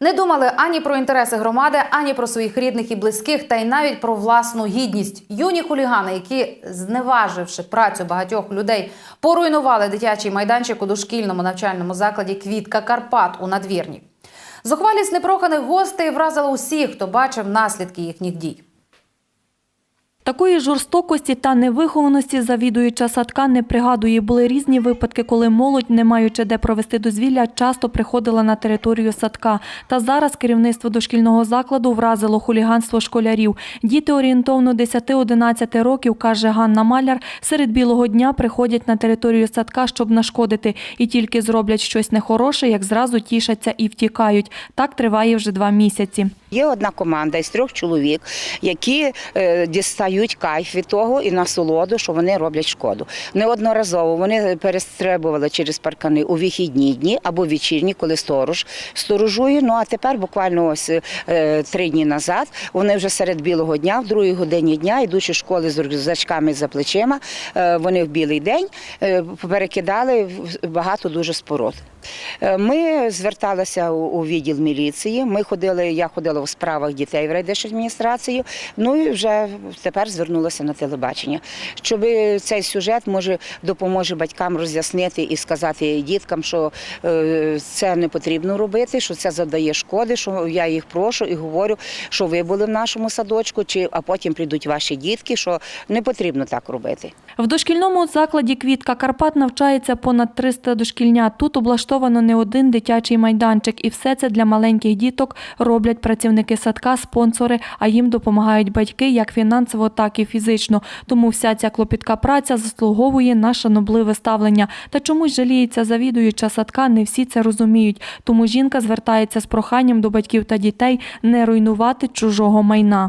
Не думали ані про інтереси громади, ані про своїх рідних і близьких, та й навіть про власну гідність. Юні хулігани, які, зневаживши працю багатьох людей, поруйнували дитячий майданчик у дошкільному навчальному закладі Квітка Карпат у надвірні. Зухвалість непроханих гостей вразила усіх, хто бачив наслідки їхніх дій. Такої жорстокості та невихованості завідуюча садка не пригадує. Були різні випадки, коли молодь, не маючи де провести дозвілля, часто приходила на територію садка. Та зараз керівництво дошкільного закладу вразило хуліганство школярів. Діти орієнтовно 10-11 років, каже Ганна Маляр, серед білого дня приходять на територію садка, щоб нашкодити. І тільки зроблять щось нехороше, як зразу тішаться і втікають. Так триває вже два місяці. Є одна команда із трьох чоловік, які е, дістають кайф від того і насолоду, що вони роблять шкоду. Неодноразово вони перестрибували через паркани у вихідні дні або вечірні, коли сторож сторожує. Ну а тепер, буквально ось е, три дні назад, вони вже серед білого дня, в другій годині дня, йдучи з школи з рюкзачками за плечима, е, вони в білий день перекидали багато дуже споруд. Е, Ми зверталися у- відділ міліції. Ми ходили, я ходила у справах дітей в райдержадміністрацію. Ну і вже тепер звернулася на телебачення. Щоб цей сюжет може допоможе батькам роз'яснити і сказати діткам, що е, це не потрібно робити, що це завдає шкоди. Що я їх прошу і говорю, що ви були в нашому садочку, чи а потім прийдуть ваші дітки, що не потрібно так робити. В дошкільному закладі Квітка Карпат навчається понад 300 дошкільнят. Тут облаштовано не один дитячий майданчик, і все це для маленьких діток роблять працівники садка, спонсори, а їм допомагають батьки як фінансово, так і фізично. Тому вся ця клопітка праця заслуговує на шанобливе ставлення. Та чомусь жаліється завідуюча садка, не всі це розуміють. Тому жінка звертається з проханням до батьків та дітей не руйнувати чужого майна.